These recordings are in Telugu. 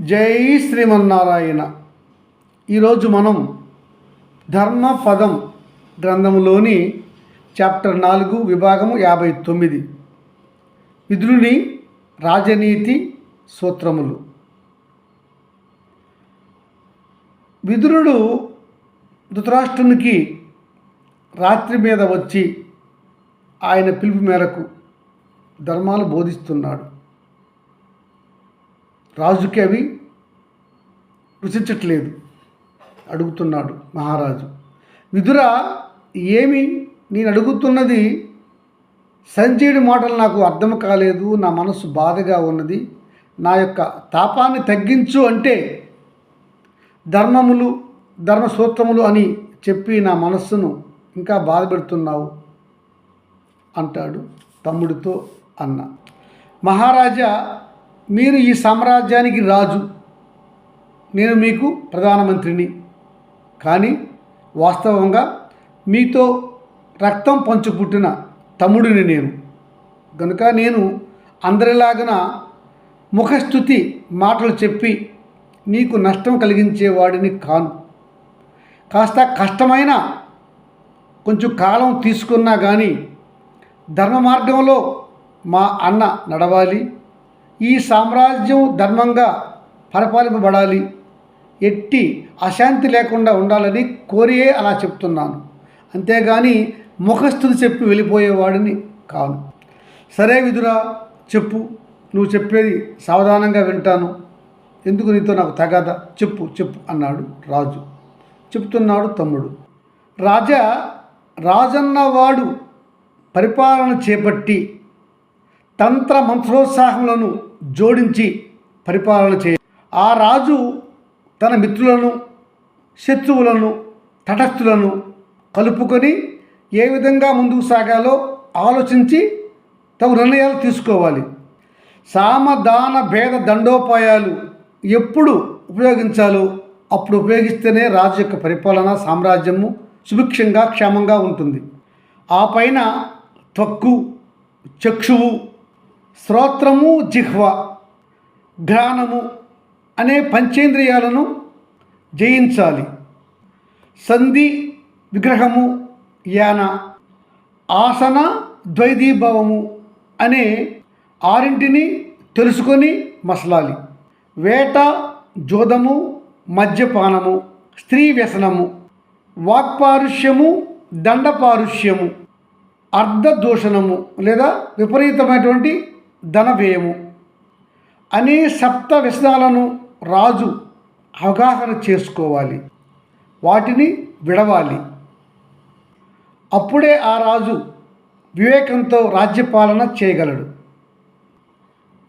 జై శ్రీమన్నారాయణ. ఈరోజు మనం ధర్మపదం గ్రంథంలోని చాప్టర్ నాలుగు విభాగము యాభై తొమ్మిది. విధులుని రాజనీతి సూత్రములు. విదురుడు ధృతరాష్ట్రునికి రాత్రి మీద వచ్చి ఆయన పిలుపు మేరకు ధర్మాలు బోధిస్తున్నాడు. రాజుకి అవి రుచించట్లేదు అడుగుతున్నాడు మహారాజు. విదుర ఏమి నేను అడుగుతున్నది సంజయుడి మాటలు నాకు అర్థం కాలేదు నా మనసు బాధగా ఉన్నది నా యొక్క తాపాన్ని తగ్గించు అంటే ధర్మములు ధర్మ సూత్రములు అని చెప్పి నా మనస్సును ఇంకా బాధ పెడుతున్నావు అంటాడు తమ్ముడితో అన్న. మహారాజా మీరు ఈ సామ్రాజ్యానికి రాజు. నేను మీకు ప్రధానమంత్రిని. కానీ వాస్తవంగా మీతో రక్తం పంచుపుట్టిన తమ్ముడిని నేను. కనుక నేను అందరిలాగన ముఖస్థుతి మాటలు చెప్పి నీకు నష్టం కలిగించేవాడిని కాను. కాస్త కష్టమైన కొంచెం కాలం తీసుకున్నా కానీ ధర్మ మార్గంలో మా అన్న నడవాలి. ఈ సామ్రాజ్యం ధర్మంగా పరిపాలింపబడాలి. ఎట్టి అశాంతి లేకుండా ఉండాలని కోరియే అలా చెప్తున్నాను. అంతేగాని ముఖస్థుతి చెప్పి వెళ్ళిపోయేవాడిని కాను. సరే విధురా చెప్పు. నువ్వు చెప్పేది సావధానంగా వింటాను. ఎందుకు నీతో నాకు తగాద? చెప్పు చెప్పు అన్నాడు రాజు. చెప్తున్నాడు తమ్ముడు. రాజా రాజన్నవాడు పరిపాలన చేపట్టి తంత్ర మంత్రోత్సాహములను జోడించి పరిపాలన చేయ ఆ రాజు తన మిత్రులను శత్రువులను తటస్థులను కలుపుకొని ఏ విధంగా ముందుకు సాగాలో ఆలోచించి తగు నిర్ణయాలు తీసుకోవాలి. సామదాన భేద దండోపాయాలు ఎప్పుడు ఉపయోగించాలో అప్పుడు ఉపయోగిస్తేనే రాజు యొక్క పరిపాలన సామ్రాజ్యము సుభిక్షంగా క్షేమంగా ఉంటుంది. ఆ పైన త్వక్కు చక్షువు శ్రోత్రము జిహ్వ ఘ్రాణము అనే పంచేంద్రియాలను జయించాలి. సంధి విగ్రహము యాన ఆసన ద్వైదీభావము అనే ఆరింటిని తెలుసుకొని మసలాలి. వేట జోదము మద్యపానము స్త్రీ వ్యసనము వాక్పారుష్యము దండపారుష్యము అర్ధదూషణము లేదా విపరీతమైనటువంటి ధన వ్యయము అనే సప్త వ్యసనాలను రాజు అవగాహన చేసుకోవాలి. వాటిని విడవాలి. అప్పుడే ఆ రాజు వివేకంతో రాజ్యపాలన చేయగలడు.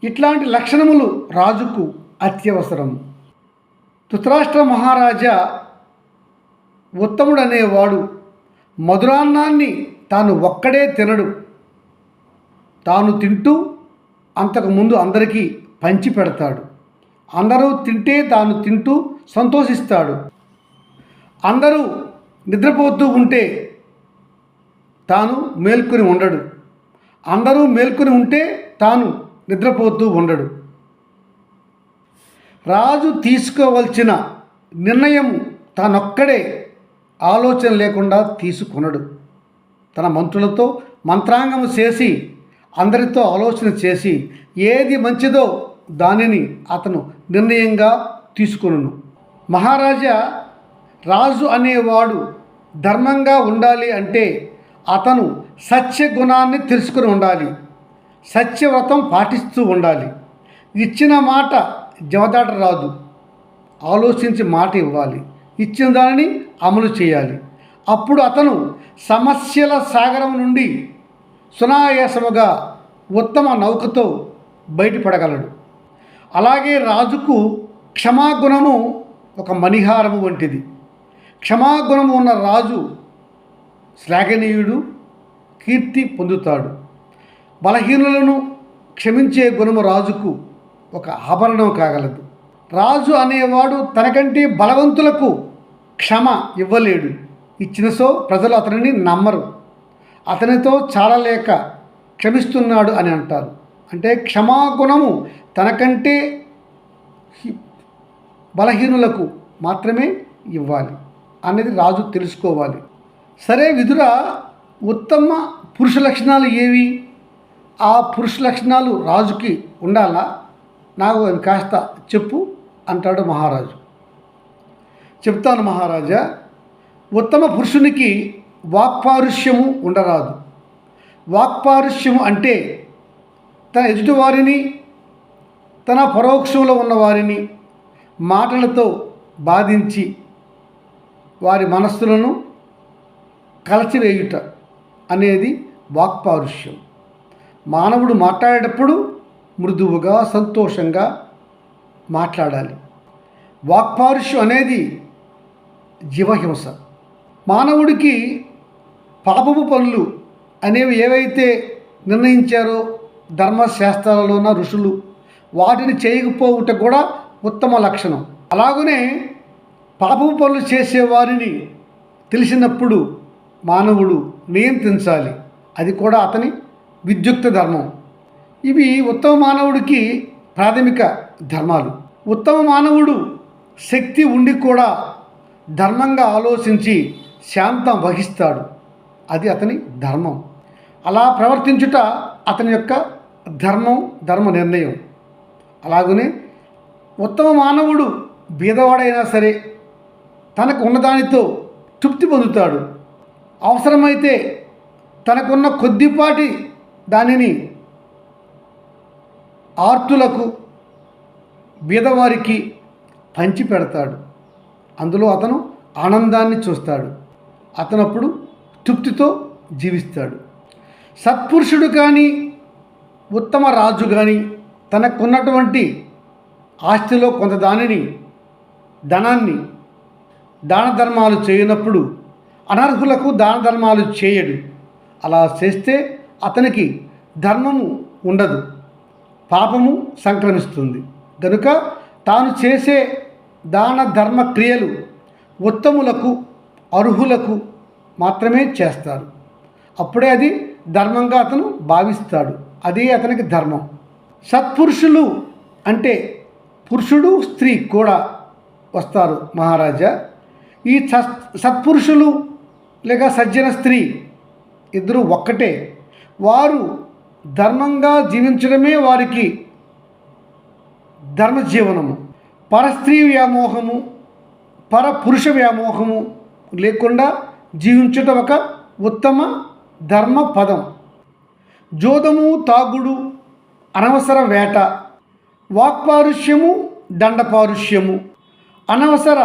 ఇట్లాంటి లక్షణములు రాజుకు అత్యవసరం ధృతరాష్ట్ర మహారాజా ఉత్తముడు అనేవాడు మధురాన్నాన్ని తాను ఒక్కడే తినడు. తాను తింటూ అంతకుముందు అందరికీ పంచి పెడతాడు. అందరూ తింటే తాను తింటూ సంతోషిస్తాడు. అందరూ నిద్రపోతూ ఉంటే తాను మేల్కొని ఉండడు. అందరూ మేల్కొని ఉంటే తాను నిద్రపోతూ ఉండడు. రాజు తీసుకోవలసిన నిర్ణయం తానొక్కడే. ఆలోచన లేకుండా తీసుకొనడు. తన మంత్రులతో మంత్రాంగము చేసి అందరితో ఆలోచన చేసి ఏది మంచిదో దానిని అతను నిర్ణయంగా తీసుకొనును. మహారాజా రాజు అనేవాడు ధర్మంగా ఉండాలి అంటే అతను సత్య గుణాన్ని తెలుసుకుని ఉండాలి. సత్యవ్రతం పాటిస్తూ ఉండాలి. ఇచ్చిన మాట జవదాట రాదు ఆలోచించి మాట ఇవ్వాలి. ఇచ్చిన దానిని అమలు చేయాలి. అప్పుడు అతను సమస్యల సాగరం నుండి సునాయాసముగా ఉత్తమ నౌకతో బయటపడగలడు. అలాగే రాజుకు క్షమాగుణము ఒక మణిహారము వంటిది. క్షమాగుణము ఉన్న రాజు శ్లాఘనీయుడు కీర్తి పొందుతాడు. బలహీనులను క్షమించే గుణము రాజుకు ఒక ఆభరణం కాగలదు. రాజు అనేవాడు తనకంటే బలవంతులకు క్షమ ఇవ్వలేడు. ఇచ్చిన సో ప్రజలు అతనిని నమ్మరు. అతనితో చాలలేక క్షమిస్తున్నాడు అని అంటారు. అంటే క్షమాగుణము తనకంటే బలహీనులకు మాత్రమే ఇవ్వాలి అనేది రాజు తెలుసుకోవాలి. సరే విధుర ఉత్తమ పురుష లక్షణాలు ఏవి? ఆ పురుష లక్షణాలు రాజుకి ఉండాలా? నాకు అవి కాస్త చెప్పు అంటాడు మహారాజు. చెప్తాను మహారాజా ఉత్తమ పురుషునికి వాక్పారుష్యము ఉండరాదు. వాక్పారుష్యము అంటే తన ఎదుటివారిని తన పరోక్షంలో ఉన్నవారిని మాటలతో బాధించి వారి మనస్సులను కలచివేయుట అనేది వాక్పారుష్యం. మానవుడు మాట్లాడేటప్పుడు మృదువుగా సంతోషంగా మాట్లాడాలి. వాక్పారుష్యం అనేది జీవహింస. మానవుడికి పాపపు పనులు అనేవి ఏవైతే నిర్ణయించారో ధర్మశాస్త్రాలలో ఉన్న ఋషులు వాటిని చేయకపోవుట కూడా ఉత్తమ లక్షణం. అలాగనే పాపపు పనులు చేసేవారిని తెలిసినప్పుడు మానవుడు నియంత్రించాలి. అది కూడా అతని విద్యుక్త ధర్మం. ఇవి ఉత్తమ మానవుడికి ప్రాథమిక ధర్మాలు. ఉత్తమ మానవుడు శక్తి ఉండి కూడా ధర్మంగా ఆలోచించి శాంతం వహిస్తాడు. అది అతని ధర్మం. అలా ప్రవర్తించుట అతని యొక్క ధర్మం ధర్మ నిర్ణయం. అలాగనే ఉత్తమ మానవుడు బీదవాడైనా సరే తనకు ఉన్నదానితో తృప్తి పొందుతాడు. అవసరమైతే తనకున్న కొద్దిపాటి దానిని ఆర్తులకు బీదవారికి పంచి పెడతాడు అందులో అతను ఆనందాన్ని చూస్తాడు. అతనప్పుడు తృప్తితో జీవిస్తాడు. సత్పురుషుడు కానీ ఉత్తమ రాజు కానీ తనకున్నటువంటి ఆస్తిలో కొంత దానిని ధనాన్ని దాన ధర్మాలు చేయనప్పుడు అనర్హులకు దాన ధర్మాలు చేయడు. అలా చేస్తే అతనికి ధర్మము ఉండదు పాపము సంక్రమిస్తుంది. కనుక తాను చేసే దాన ధర్మ క్రియలు ఉత్తములకు అర్హులకు మాత్రమే చేస్తారు అప్పుడే అది ధర్మంగా అతను భావిస్తాడు. అదే అతనికి ధర్మం. సత్పురుషులు అంటే పురుషుడు స్త్రీ కూడా వస్తారు మహారాజా. ఈ సత్ సత్పురుషులు లేక సజ్జన స్త్రీ ఇద్దరు ఒక్కటే. వారు ధర్మంగా జీవించడమే వారికి ధర్మజీవనము. పరస్త్రీ వ్యామోహము పరపురుష వ్యామోహము లేకుండా జీవించుట ఒక ఉత్తమ ధర్మ పదం జోదము తాగుడు అనవసర వేట వాక్పారుష్యము దండపారుష్యము అనవసర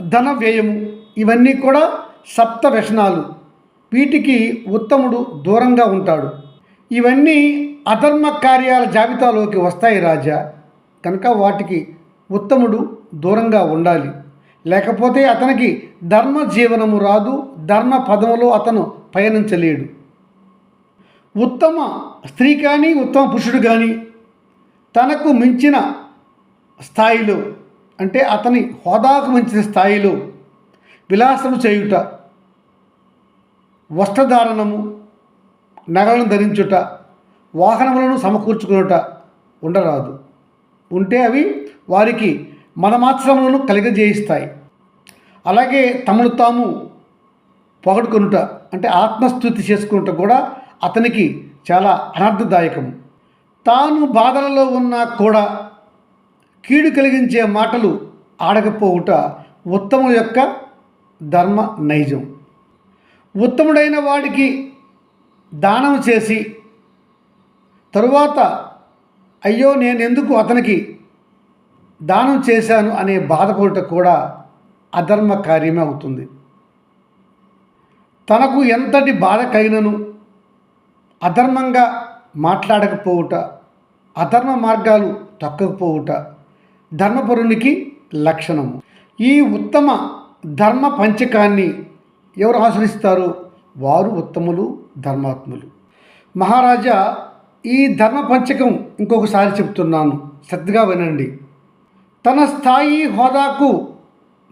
ధన వ్యయము ఇవన్నీ కూడా సప్త వ్యసనాలు వీటికి ఉత్తముడు దూరంగా ఉంటాడు. ఇవన్నీ అధర్మ కార్యాల జాబితాలోకి వస్తాయి రాజా. కనుక వాటికి ఉత్తముడు దూరంగా ఉండాలి. లేకపోతే అతనికి ధర్మ జీవనము రాదు ధర్మ పదములో అతను పయనించలేడు. ఉత్తమ స్త్రీ కానీ ఉత్తమ పురుషుడు కానీ తనకు మించిన స్థాయిలో అంటే అతని హోదాకు మించిన స్థాయిలో విలాసము చేయుట వస్త్రధారణము నగలను ధరించుట వాహనములను సమకూర్చుకునుట ఉండరాదు. ఉంటే అవి వారికి మనమాత్రములను కలిగజేయిస్తాయి అలాగే తమను తాము పొగడుకొనుట అంటే ఆత్మస్థుతి చేసుకునుట కూడా అతనికి చాలా అనర్థదాయకం తాను బాధలలో ఉన్నా కూడా కీడు కలిగించే మాటలు ఆడకపోవుట ఉత్తముల యొక్క ధర్మ నైజం. ఉత్తముడైన వాడికి దానం చేసి తరువాత అయ్యో నేను ఎందుకు అతనికి దానం చేశాను అనే బాధపడుట కూడా అధర్మ కార్యమే అవుతుంది. తనకు ఎంతటి బాధ కలిగినను అధర్మంగా మాట్లాడకపోవుట అధర్మ మార్గాలు తొక్కకపోవుట ధర్మపరునికి లక్షణము. ఈ ఉత్తమ ధర్మ పంచకాన్ని ఎవరు ఆచరిస్తారు వారు ఉత్తములు ధర్మాత్ములు. మహారాజా ఈ ధర్మ పంచకం ఇంకొకసారి చెప్తున్నాను. శ్రద్ధగా వినండి. తన స్థాయి హోదాకు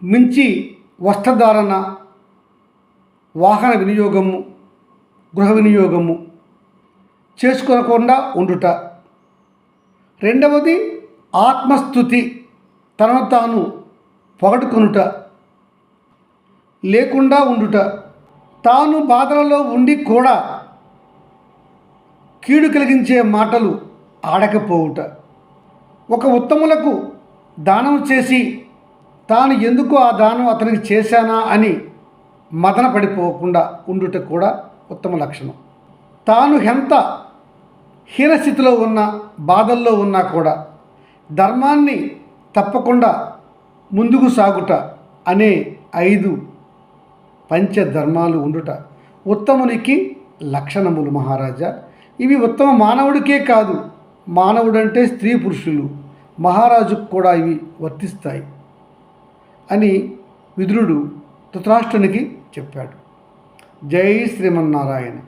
మించి వస్త్రధారణ వాహన వినియోగము గృహ వినియోగము చేసుకోకుండా ఉండుట. రెండవది ఆత్మస్థుతి తనను తాను పొగడుకొనుట లేకుండా ఉండుట. తాను బాధలలో ఉండి కూడా కీడు కలిగించే మాటలు ఆడకపోవుట. ఒక ఉత్తములకు దానం చేసి తాను ఎందుకు ఆ దానం అతనికి చేశానా అని మదన పడిపోకుండా ఉండుట కూడా ఉత్తమ లక్షణం. తాను ఎంత హీనస్థితిలో ఉన్న బాధల్లో ఉన్నా కూడా ధర్మాన్ని తప్పకుండా ముందుకు సాగుట అనే ఐదు పంచధర్మాలు ఉండుట ఉత్తమునికి లక్షణములు మహారాజా. ఇవి ఉత్తమ మానవుడికే కాదు మానవుడంటే స్త్రీ పురుషులు. మహారాజుకు కూడా ఇవి వర్తిస్తాయి అని విదురుడు ధృతరాష్ట్రునికి చెప్పాడు. జై శ్రీమన్నారాయణ.